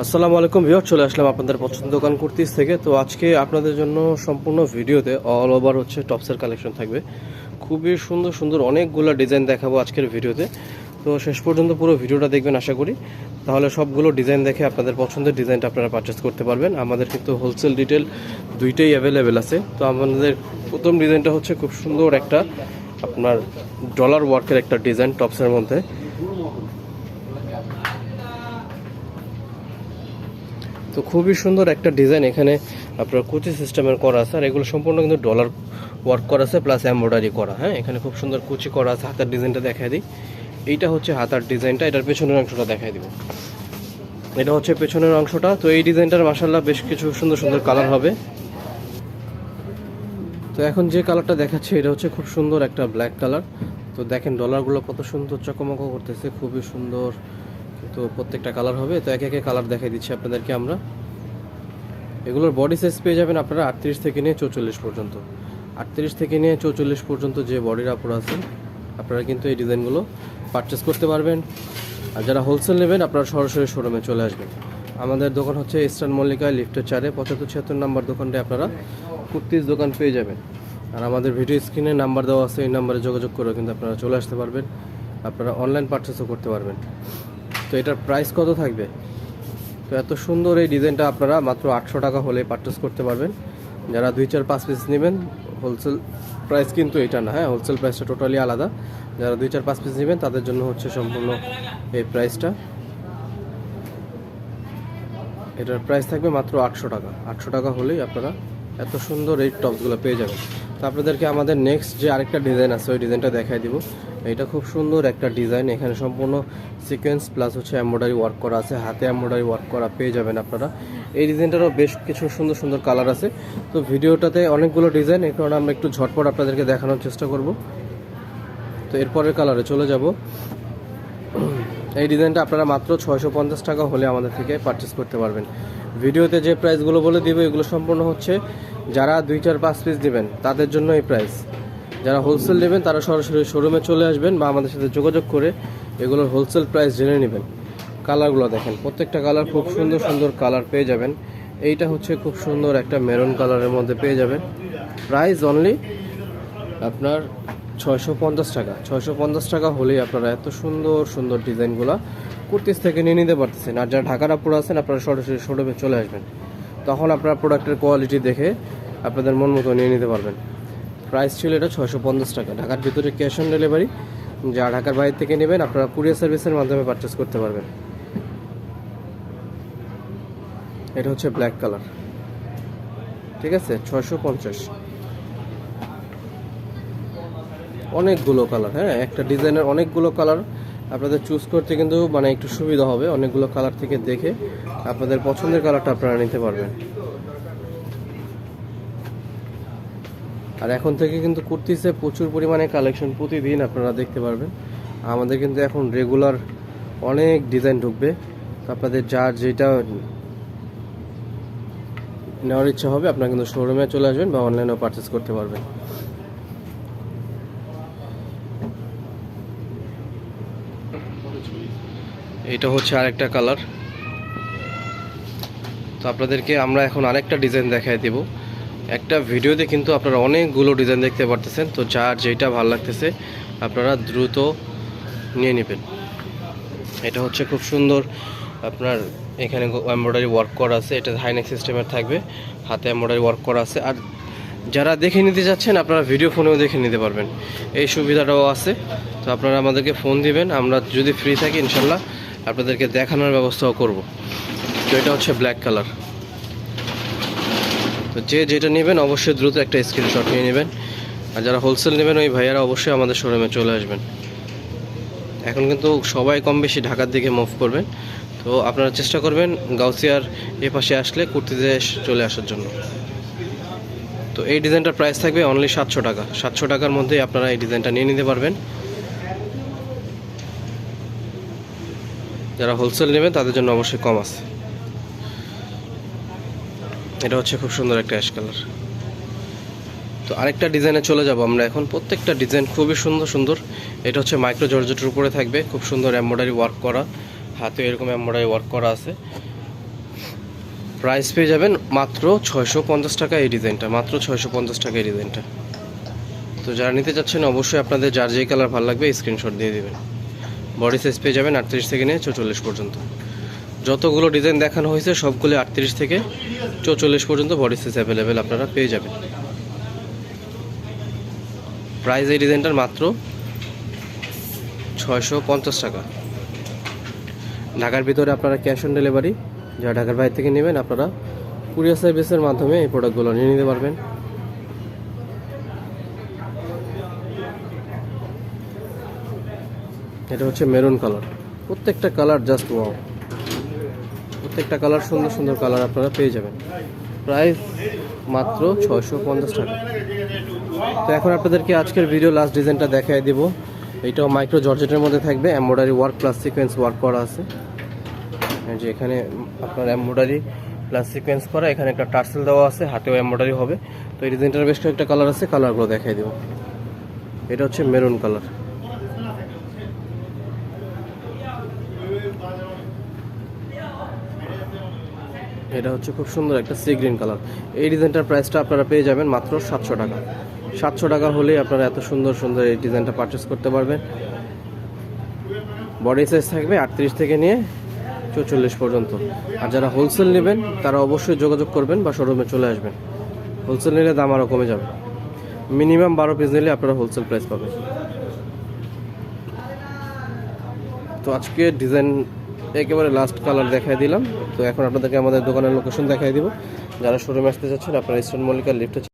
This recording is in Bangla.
আসসালামু আলাইকুম ভিউয়ার চলে আসলাম আপনাদের পছন্দ দোকান কুর্তিস থেকে। তো আজকে আপনাদের জন্য সম্পূর্ণ ভিডিওতে অল ওভার হচ্ছে টপসের কালেকশন থাকবে। খুবই সুন্দর সুন্দর অনেকগুলো ডিজাইন দেখাবো আজকের ভিডিওতে। তো শেষ পর্যন্ত পুরো ভিডিওটা দেখবেন, আশা করি। তাহলে সবগুলো ডিজাইন দেখে আপনাদের পছন্দের ডিজাইনটা আপনারা পারচেস করতে পারবেন। আমাদের কিন্তু হোলসেল ডিটেল দুইটাই অ্যাভেলেবেল আছে। তো আমাদের প্রথম ডিজাইনটা হচ্ছে খুব সুন্দর একটা আপনার ডলার ওয়ার্কের একটা ডিজাইন টপসের মধ্যে। তো খুবই সুন্দর একটা ডিজাইন এখানে আপনার কুচি সিস্টেমের করা আছে, আর এগুলো সম্পূর্ণ কিন্তু ডলার ওয়ার্ক করা আছে প্লাস এমব্রয়ডারি করা হ্যাঁ? এখানে খুব সুন্দর কুচি করা আছে, হাতার ডিজাইনটা দেখাই দিই। এইটা হচ্ছে হাতার ডিজাইনটা এটার পেছনের অংশটা দেখাই দিব। এটা হচ্ছে পেছনের অংশটা, তো এই ডিজাইনটার মাসাল্লাহ বেশ কিছু সুন্দর সুন্দর কালার হবে। তো এখন যে কালারটা দেখাচ্ছে, এটা হচ্ছে খুব সুন্দর একটা ব্ল্যাক কালার তো দেখেন ডলারগুলো কত সুন্দর চকমক করতেছে, খুবই সুন্দর তো প্রত্যেকটা কালার হবে, তো একে একে কালার দেখাই দিচ্ছি আপনাদেরকে আমরা। এগুলোর বডি সাইজ পেয়ে যাবেন আপনারা আটত্রিশ থেকে নিয়ে চৌচল্লিশ পর্যন্ত। আটত্রিশ থেকে নিয়ে চৌচল্লিশ পর্যন্ত যে বডির আপুর আছেন আপনারা কিন্তু এই ডিজাইনগুলো পারচেস করতে পারবেন। আর যারা হোলসেল নেবেন, আপনারা সরাসরি শোরুমে চলে আসবেন। আমাদের দোকান হচ্ছে ইস্টার্ন মল্লিকায় লিফটের চারে, পঁচাত্তর ছিয়াত্তর নাম্বার দোকানটা আপনারা কুর্তির দোকান পেয়ে যাবেন। আর আমাদের ভিডিও স্ক্রিনে নাম্বার দেওয়া আছে, এই নাম্বারে যোগাযোগ করে কিন্তু আপনারা চলে আসতে পারবেন। আপনারা অনলাইন পারচেসও করতে পারবেন। তো এটার প্রাইস কত থাকবে? তো এত সুন্দর এই ডিজাইনটা আপনারা মাত্র আটশো টাকা হলে পারচেস করতে পারবেন। যারা দুই চার পাঁচ পিস নেবেন হোলসেল প্রাইস কিন্তু এটা না হ্যাঁ? হোলসেল প্রাইসটা টোটালি আলাদা। যারা দুই চার পাঁচ পিস নেবেন, তাদের জন্য হচ্ছে সম্পূর্ণ এই প্রাইসটা এটার প্রাইস থাকবে মাত্র আটশো টাকা। আটশো টাকা হলেই আপনারা এত সুন্দর এই টপসগুলো পেয়ে যাবেন। আপনাদেরকে আমাদের নেক্সট যে আরেকটা ডিজাইন আছে, ওই ডিজাইনটা দেখাই দিব। এটা খুব সুন্দর একটা ডিজাইন এখানে সম্পূর্ণ সিকোয়েন্স প্লাস হচ্ছে এম্বয়ডারি ওয়ার্ক করা আছে। হাতে এম্বয়ডারি ওয়ার্ক করা পেয়ে যাবেন আপনারা। এই ডিজাইনটারও বেশ কিছু সুন্দর সুন্দর কালার আছে। তো ভিডিওটাতে অনেকগুলো ডিজাইন এই কারণে আমরা একটু ঝটপট আপনাদেরকে দেখানোর চেষ্টা করব। তো এরপরের কালারে চলে যাব। এই ডিজাইনটা আপনারা মাত্র ছয়শো পঞ্চাশ টাকা হলে আমাদের থেকে পারচেস করতে পারবেন। ভিডিওতে যে প্রাইসগুলো বলে দিব, এগুলো সম্পূর্ণ হচ্ছে যারা দুই চার পাঁচ পিস নেবেন তাদের জন্য এই প্রাইস যারা হোলসেল নেবেন, তারা সরাসরি শোরুমে চলে আসবেন বা আমাদের সাথে যোগাযোগ করে এগুলোর হোলসেল প্রাইস জেনে নেবেন। কালারগুলো দেখেন, প্রত্যেকটা কালার খুব সুন্দর সুন্দর কালার পেয়ে যাবেন। এইটা হচ্ছে খুব সুন্দর একটা মেরুন কালারের মধ্যে পেয়ে যাবেন। প্রাইস অনলি আপনার ছয়শো পঞ্চাশ টাকা। ছয়শো পঞ্চাশ টাকা হলেই আপনারা এত সুন্দর সুন্দর ডিজাইনগুলো কুর্তিস থেকে নিয়ে নিতে পারতেছেন। আর যারা ঢাকার আপুরা আছেন, আপনারা সরাসরি শোরুমে চলে আসবেন। তখন আপনারা প্রোডাক্টের কোয়ালিটি দেখে আপনাদের মন মতো নিয়ে নিতে পারবেন। প্রাইস ছিল এটা ছয়শো পঞ্চাশ টাকা। ঢাকার ভিতরে ক্যাশ অন ডেলিভারি। যা ঢাকার বাইরে থেকে নেবেন, আপনারা কুরিয়ার সার্ভিসের মাধ্যমে পারচেস করতে পারবেন। এটা হচ্ছে ব্ল্যাক কালার। ঠিক আছে? ছয়শো পঞ্চাশ। অনেকগুলো কালার হ্যাঁ একটা ডিজাইনের অনেকগুলো কালার আপনাদের চুজ করতে কিন্তু মানে একটু সুবিধা হবে, অনেকগুলো কালার থেকে দেখে আপনাদের পছন্দের কালারটা আপনারা নিতে পারবেন। আর এখন থেকে কিন্তু কুর্তিসে প্রচুর পরিমাণে কালেকশন প্রতিদিন আপনারা দেখতে পারবেন। আমাদের কিন্তু এখন রেগুলার অনেক ডিজাইন ঢুকবে। আপনাদের যার যেটা নেওয়ার ইচ্ছা হবে, আপনারা কিন্তু শোরুমে চলে আসবেন বা অনলাইনেও পারচেস করতে পারবেন। এটা হচ্ছে আরেকটা কালার। তো আপনাদেরকে আমরা এখন আরেকটা ডিজাইন দেখাই দেব। একটা ভিডিওতে কিন্তু আপনারা অনেকগুলো ডিজাইন দেখতে পারতেছেন। তো যার যেটা ভালো লাগতেছে, আপনারা দ্রুত নিয়ে নেবেন। এটা হচ্ছে খুব সুন্দর আপনার এখানে এমব্রয়ডারি ওয়ার্ক করা আছে। এটা হাইনেক সিস্টেমের থাকবে। হাতে এমব্রয়ডারি ওয়ার্ক করা আছে। আর যারা দেখে নিতে যাচ্ছেন আপনারা ভিডিও ফোনেও দেখে নিতে পারবেন। এই সুবিধাটাও আছে। তো আপনারা আমাদেরকে ফোন দিবেন। আমরা যদি ফ্রি থাকি, ইনশাল্লাহ আপনাদেরকে দেখানোর ব্যবস্থাও করব। তো এটা হচ্ছে ব্ল্যাক কালার তো যে যেটা নেবেন অবশ্যই দ্রুত একটা স্ক্রিনশট নিয়ে নেবেন। আর যারা হোলসেল নেবেন, ওই ভাইয়ারা অবশ্যই আমাদের শোরুমে চলে আসবেন। এখন কিন্তু সবাই কম বেশি ঢাকার দিকে মুভ করবেন। তো আপনারা চেষ্টা করবেন গাউসিয়ার এ পাশে আসলে কুর্তিতে চলে আসার জন্য। তো এই ডিজাইনটার প্রাইস থাকবে অনলি সাতশো টাকা। সাতশো টাকার মধ্যেই আপনারা এই ডিজাইনটা নিয়ে নিতে পারবেন। যারা হোলসেল নেবেন তাদের জন্য অবশ্যই কম আছে। এটা হচ্ছে খুব সুন্দর একটা অ্যাশ কালার তো আরেকটা ডিজাইনে চলে যাব আমরা এখন। প্রত্যেকটা ডিজাইন খুবই সুন্দর সুন্দর। এটা হচ্ছে মাইক্রো জর্জেটের উপরে থাকবে। খুব সুন্দর এমব্রয়ডারি ওয়ার্ক করা। হাতে এরকম এমব্রয়ডারি ওয়ার্ক করা আছে। প্রাইস পেয়ে যাবেন মাত্র ছয়শো পঞ্চাশ টাকা এই ডিজাইনটা মাত্র ছয়শো পঞ্চাশ টাকা এই ডিজাইনটা তো যারা নিতে চাচ্ছেন, অবশ্যই আপনাদের যার যেই কালার ভালো লাগবে স্ক্রিনশট দিয়ে দেবেন। বডি সাইজ পেয়ে যাবেন আটত্রিশ থেকে নিয়ে চৌচল্লিশ পর্যন্ত। যতগুলো ডিজাইন দেখানো হয়েছে, সবগুলো আটত্রিশ থেকে চৌচল্লিশ পর্যন্ত বডি সাইজ অ্যাভেলেবেল আপনারা পেয়ে যাবেন। প্রাইস এই ডিজাইনটার মাত্র ছয়শো পঞ্চাশ টাকা। ঢাকার ভিতরে আপনারা ক্যাশ অন ডেলিভারি যারা ঢাকার বাইরে থেকে নেবেন, আপনারা কুরিয়ার সার্ভিসের মাধ্যমে এই প্রোডাক্টগুলো নিয়ে নিতে পারবেন। এটা হচ্ছে মেরুন কালার। প্রত্যেকটা কালার জাস্ট ওয়াও প্রত্যেকটা কালার সুন্দর সুন্দর কালার আপনারা পেয়ে যাবেন। প্রাইস মাত্র ছয়শো পঞ্চাশ টাকা। তো এখন আপনাদেরকে আজকের ভিডিও লাস্ট ডিজাইনটা দেখাই দিব। এইটাও মাইক্রো জর্জেটের মধ্যে থাকবে embroidery work plus sequence work করা আছে। যে এখানে আপনার এমব্রয়ডারি প্লাস সিকোয়েন্স করা, এখানে একটা টার্সেল দেওয়া আছে, হাতেও এমব্রয়ডারি হবে। তো এই ডিজাইনটার বেশ কয়েকটা কালার আছে, কালারগুলো দেখাই দেবো। এটা হচ্ছে মেরুন কালার। এটা হচ্ছে খুব সুন্দর একটা সি গ্রিন কালার এই ডিজাইনটার প্রাইসটা আপনারা পেয়ে যাবেন মাত্র সাতশো টাকা। সাতশো টাকা হলেই আপনারা এত সুন্দর সুন্দর এই ডিজাইনটা পারচেস করতে পারবেন। বডি সাইজ থাকবে আটত্রিশ থেকে নিয়ে চৌচল্লিশ পর্যন্ত। আর যারা হোলসেল নেবেন, তারা অবশ্যই যোগাযোগ করবেন বা শোরুমে চলে আসবেন। হোলসেল নিলে দাম আরও কমে যাবে। মিনিমাম বারো পিস নিলে আপনারা হোলসেল প্রাইস পাবেন। তো আজকে ডিজাইন একেবারে লাস্ট কালার দেখাই দিলাম। তো এখন আপনাদেরকে আমাদের দোকানের লোকেশন দেখাই দিব। যারা শোরুমে আসতে চাচ্ছেন, আপনারা ইস্টার্ন মল্লিকার লিফটে